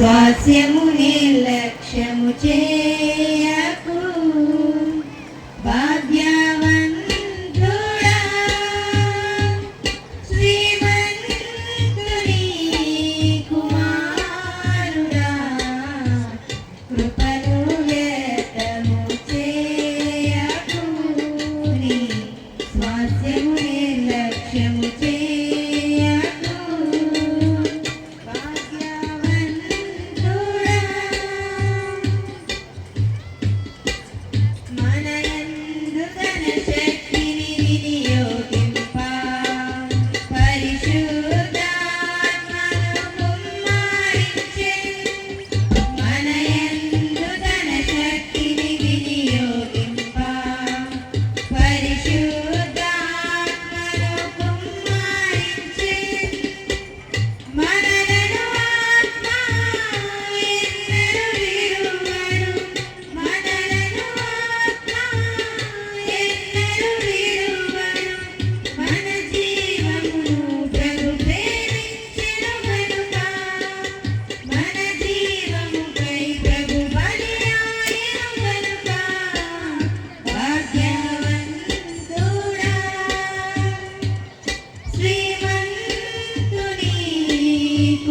స్వాస్యము నిర్లక్ష్యము చే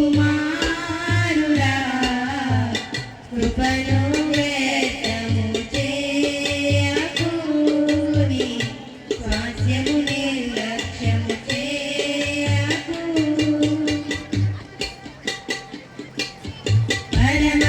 కుమారుడా కృపను వేతము చేయకూని స్వాస్యము నిర్లక్ష్యము చేయకూ పరమ